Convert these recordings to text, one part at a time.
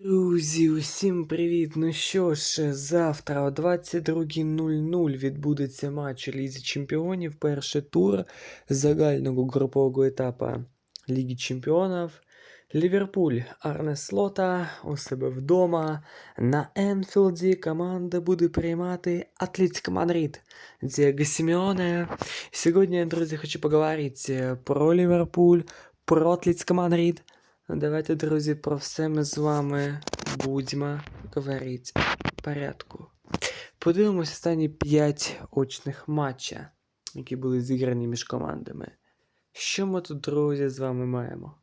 Друзі, усім привіт! Ну що ж, завтра о 22.00 відбудеться матч Лізі Чемпіонів, перший тур загального групового етапу Ліги Чемпіонів. Ліверпуль Арне Слота у себе вдома. На Енфілді команда буде приймати Атлетико Мадрид Діего Сімеоне. Сьогодні, друзі, хочу поговорити про Ліверпуль, про Атлетико Мадрид. Давайте, друзі, про все ми з вами будемо говорити в порядку. Подивимось останні 5 очних матча, які були зіграні між командами. Що ми тут, друзі, з вами маємо?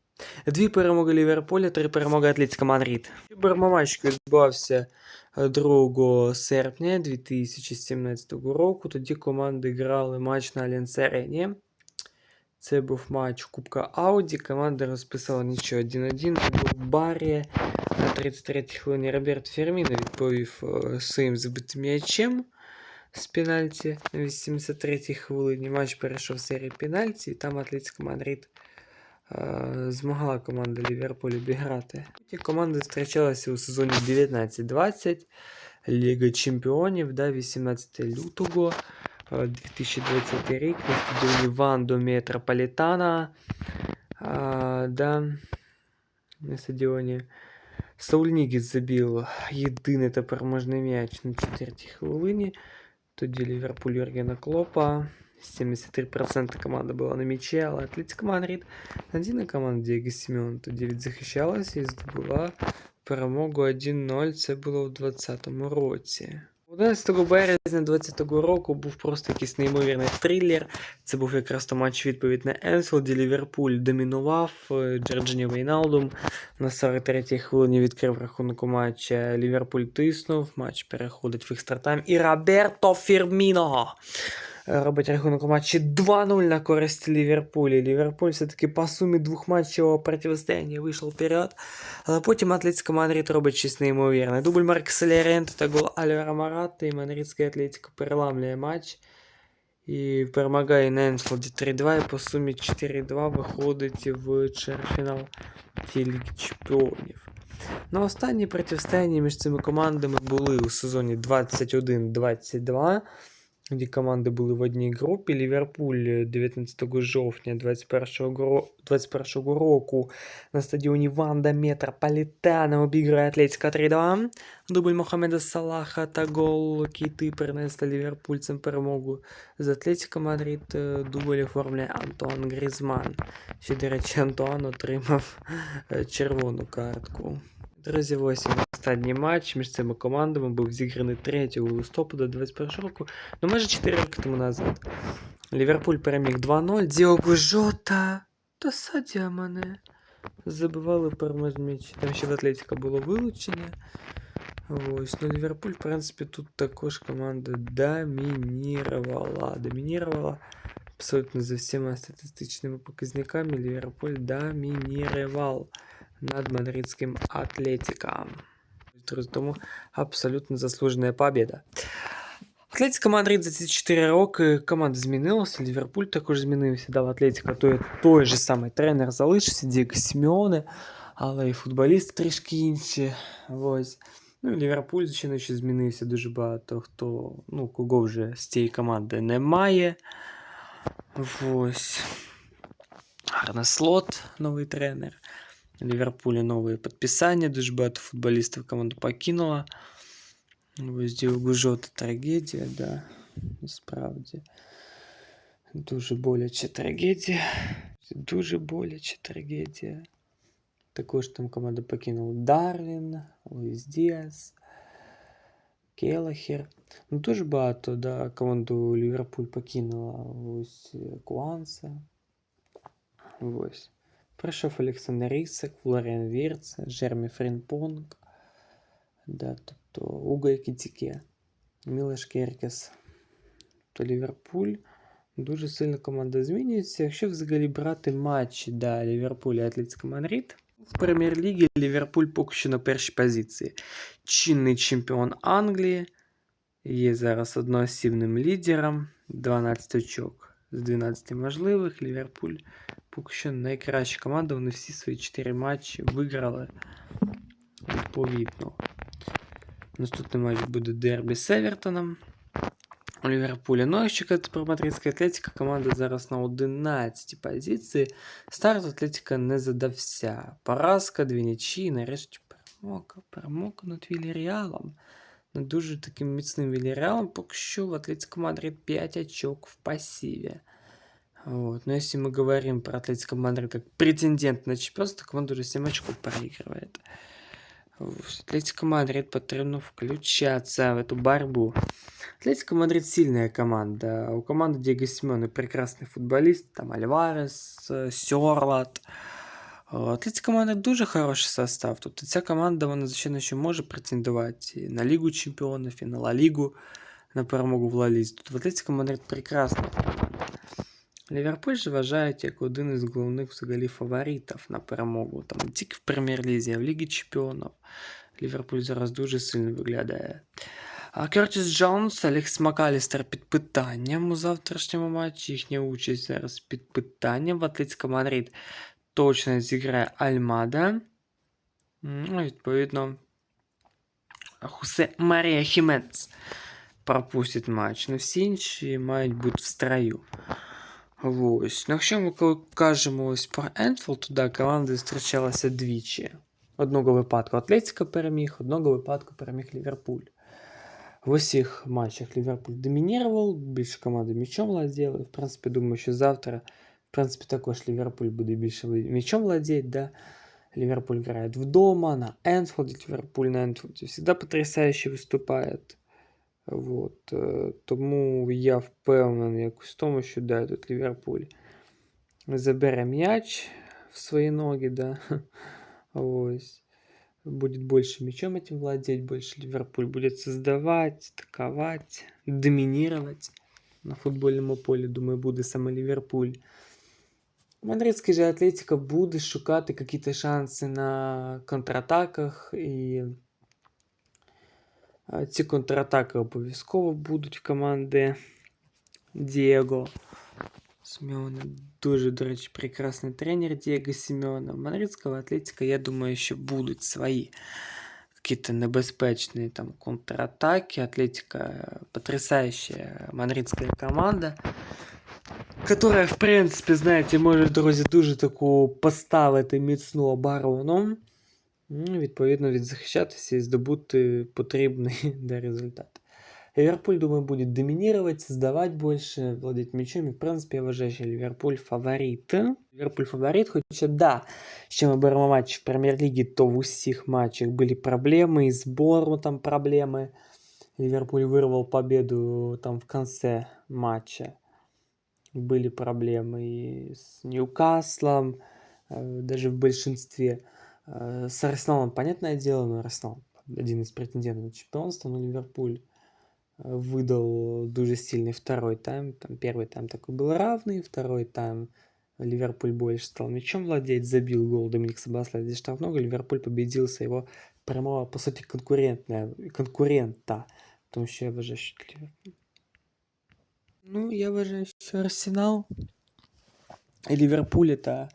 Дві перемоги Ліверпуля, три перемоги Атлетико Мадрид. Матч відбувався е, 2 серпня 2017 року. Тоді команди грали матч на Альянс Арені. Це був матч Кубка Ауді. Команда розписала нічого 1-1. Це був Баррі. На 33-й хвилині Роберт Ферміно відповів е, своїм забитим м'ячем з пенальті. На 83-й хвилині матч перейшов в серії пенальті, і там Атлетико Мадрид е, змогла команда Ліверпуль обіграти. Ті команди зустрічалися у сезоні 19-20. Ліга Чемпіонів, да, 18 лютого. е, 2020 рік на стадіоні Вандо Метрополітана. А, да, на стадіоні Сауль Нігіс забив єдиний та переможний м'яч на 4 хвилині. Тоді Ліверпуль Юргена Клопа. 73% команда була на м'ячі, але Атлетико Мадрид надійна команда Дієго Сімеон тоді відзахищалася і здобула перемогу 1-0. Це було у 2020 році. 11 березня 2020 року був просто якийсь неймовірний трилер. Це був якраз то матч відповідь на Енфілді. Ліверпуль домінував. е, Джорджині Вейналдум на 43-й хвилині відкрив рахунок матча. Ліверпуль тиснув. Матч переходить в екстратайм. І Роберто Фірміно робить рахунок у матчі 2-0 на користь Ліверпулі. Ліверпуль все-таки по сумі двох матчів протистояння вийшов вперед. Але потім Атлетико Мадрид робить щось неймовірне. Дубль Маркса Лерента та гол Альвара Марата, і Мадридська Атлетико переламлює матч. І перемагає на Енфілді 3-2, і по сумі 4-2 виходить в чвертьфінал Ліги Чемпіонів. На останні протистояння між цими командами були у сезоні 21-22, де команди були в одній групі. Ліверпуль 19 жовтня 21 гро- 21 року на стадіоні Ванда Метрополітана обіграє Атлетико 3-2. Дубль Мохамеда Салаха та гол Кіти принесли ліверпульцям перемогу з Атлетико Мадрид. е, Дубль оформляє Антуан Грізман. Ще, до речі, Антуан отримав е, червону картку. Друзі, ось і останній матч між цими командами був зіграний 3 листопада 2021 року, ну майже 4 роки тому назад. Ліверпуль переміг 2-0. Діого Жота та Садіо Мане забивали переможні м'ячі. Там ще в Атлетіка було вилучення. Ось, ну Ліверпуль, в принципі, тут також команда домінірувала. Домінірувала абсолютно за всіма статистичними показниками. Ліверпуль домінірував над мадридським Атлетиком. Друзі, Тому абсолютно заслужена побіда. Атлетико Мадрид за ці 4 роки команда змінилася, Ліверпуль також змінився, дав Атлетико той, той же самий тренер залишився, Дієго Сімеоне, але і футболісти трішки інші. Ось. Ну, і Ліверпуль, звичайно, ще змінився дуже багато хто, ну, кого вже з цієї команди немає. Ось. Арне Слот, новий тренер. Ліверпулі нові підписання, дуже багато футболістів команду покинуло. Ось Діого Жота трагедія, да, насправді. Дуже боляча трагедія. Дуже боляча трагедія. Також там команду покинув Дарвін, Луїс Діас, Келахер. Ну, дуже багато, да, команду Ліверпуль покинула. Ось е, Куанса. Ось. Прийшов Олександр Ісак, Флоріан Вірц, Жермі Фрінпонг. Да, тобто Уго Екітіке, Мілеш Керкес. То Ліверпуль. Дуже сильно команда змінюється. Якщо взагалі брати матчі да, Ліверпуль і Атлетико Мадрид, в прем'єр-лігі Ліверпуль поки що на першій позиції. Чинний чемпіон Англії. Є зараз одноосібним лідером. 12 очок з 12 можливих. Ліверпуль поки що найкраща команда. Вони всі свої 4 матчі виграли. відповідно. Наступний матч буде дербі з Евертоном. У Ліверпуля. Ну, якщо казати про Мадридська Атлетика, команда зараз на 11 позиції. Старт Атлетика не задався. Поразка, дві нічі, нарешті перемога. Перемога над Вільяреалом. Над дуже таким міцним Вільяреалом. Поки що в Атлетико Мадрид 5 очок в пассиве. Вот. Но если мы говорим про Атлетико Мадрид как претендент на чемпионство, то команда уже 7 очков проигрывает. Атлетико Мадрид потрібно включаться в эту борьбу. Атлетико Мадрид сильная команда. У команды Диего Симеона прекрасный футболист. Там Альварес, Сёрлат. Атлетико Мадрид дуже хороший состав. Тобто ця команда, вона звичайно ще може претендувати і на Лігу Чемпіонів, і на Ла Лігу, на перемогу в Ла Лізі. Тут в Атлетико Мадрид прекрасна команда. Ліверпуль же вважають як один із головних взагалі фаворитів на перемогу. Там не тільки в Прем'єр-лізі, а в Лігі Чемпіонів. Ліверпуль зараз дуже сильно виглядає. А Кертіс Джонс, Алекс Макалістер під питанням у завтрашньому матчі. Їхня участь зараз під питанням. В Атлетико Мадрид точно зіграє Альмада. Ну, відповідно, Хусе Марія Хіменс пропустить матч. Ну, всі інші мають бути в строю. Ось. Ну, якщо ми кажемо ось про Енфілд, то да, команди зустрічалися двічі. Одного випадку Атлетика переміг, одного випадку переміг Ліверпуль. В усіх матчах Ліверпуль домінував, більше команди м'ячом владіли. В принципі, думаю, що завтра, в принципі, також Ліверпуль буде більше м'ячом владіти. Да? Ліверпуль грає вдома, на Енфілді, Ліверпуль на Енфілді всегда потрясающе виступає. Вот. Э, тому я впевнений якось в тому, що да, тут Ліверпуль забере м'яч в свої ноги, да. Ось. Будет больше мячом этим владеть, больше Ливерпуль будет создавать, атаковать, доминировать на футбольному полі. Думаю, буде саме Ліверпуль. Мадридський же Атлетика буде шукати якісь шанси на контратаках і ці контратаки обов'язково будуть в команди Дієго. Сімеона дуже, до речі, прекрасний тренер Дієго Сімеона. Мадридського Атлетика, я думаю, що будуть свої какие-то небезпечные там контратаки. Атлетика потрясающая мадридская команда, которая, в принципі, знаєте, може, друзі, дуже таку поставити міцну оборону. Ну, Відповідно, відзахищатися і здобути потрібний для результат. Ливерпуль, думаю, будет доминировать, создавать больше, владеть мячом. И, в принципе, я вважаю, що Ливерпуль фаворит. Ливерпуль фаворит, хоча да, що ми беремо матч в прем'єр-лігі, то в усіх матчах були проблеми, і збору там проблеми. Ливерпуль вырвал победу там в конце матча. Были проблемы и с Ньюкаслом, э, даже в большинстве. Э, с Арсеналом, понятное дело, но Арсенал один из претендентов на чемпионство, но Ливерпуль э, выдал дуже сильный второй тайм. Там первый тайм такой был равный, второй тайм Ливерпуль больше стал мячом владеть, забил гол Доминик Сабаслай здесь штрафного, Ливерпуль победил своего прямого, по сути, конкурентного, конкурента. Потому что я вважаю, що Ливерпуль. Ну, я вважаю, що Арсенал і Ливерпуль это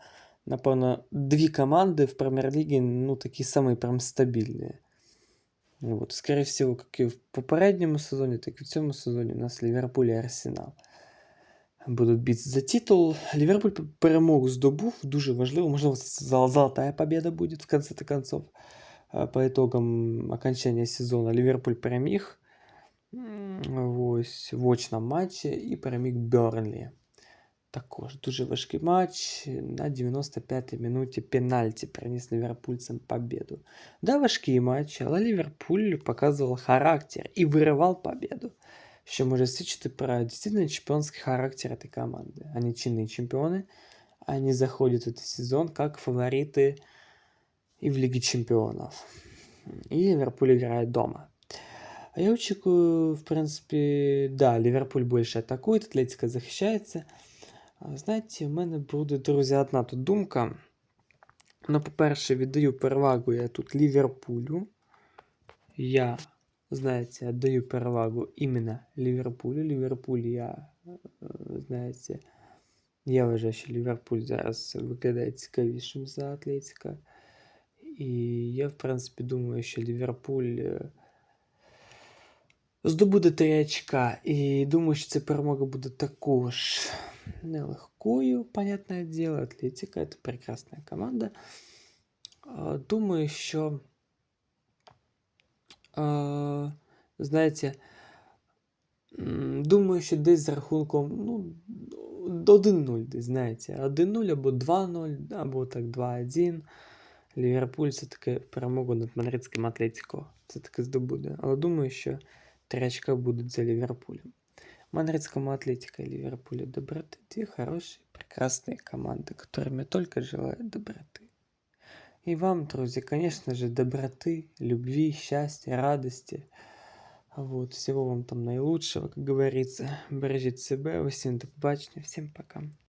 напевно, дві команди в прем'єр-лігі, ну, такі самі прям стабільні. Вот. Скорее всего, как и в попередньому сезоні, так і в цьому сезоні у нас Ліверпуль і Арсенал будуть битися за титул. Ліверпуль перемогу здобув, дуже важливо. Можливо, золотая победа буде в конце концов. По итогам окончания сезона Ліверпуль переміг ось, в очному матчі і переміг Бернлі. Також дуже важкий матч. На 95-й минуті пенальті приніс ліверпульцям победу. Да, важкий матч, але Ліверпуль показував характер і виривав победу. Що може свідчити про дійсно чемпіонський характер этой команды. Они чинные чемпионы, они заходят в этот сезон как фавориты и в Лиге чемпионов. И Ливерпуль играет дома. А я очікую, в принципе, да, Ливерпуль больше атакует, Атлетика захищается. Знаєте, в мене буде, друзі, одна тут думка. Ну, по-перше, віддаю перевагу я тут Ліверпулю. Я, знаєте, віддаю перевагу іменно Ліверпулю. Ліверпуль я, знаєте, я вважаю, що Ліверпуль зараз виглядає цікавішим за Атлетика. І я, в принципі, думаю, що Ліверпуль е, здобуде 3 очка. І думаю, що ця перемога буде також нелегкою, понятне діло. Атлетика це прекрасна команда. А, Думаю, що, а, знаєте, м, думаю, що десь з рахунком ну, 1-0, десь, знаєте, 1-0 або 2-0, або так 2-1. Ліверпуль все-таки перемогу над мадридським Атлетіко все-таки здобуде. Але думаю, що 3 очка будуть за Ливерпулем. Мадридскому Атлетико и Ливерпулю доброты. Две хорошие, прекрасные команды, которым я только желаю доброты. И вам, друзья, конечно же, доброты, любви, счастья, радости. Вот, всего вам там наилучшего, как говорится. Бережіть себе, усім до побачення, всім пока.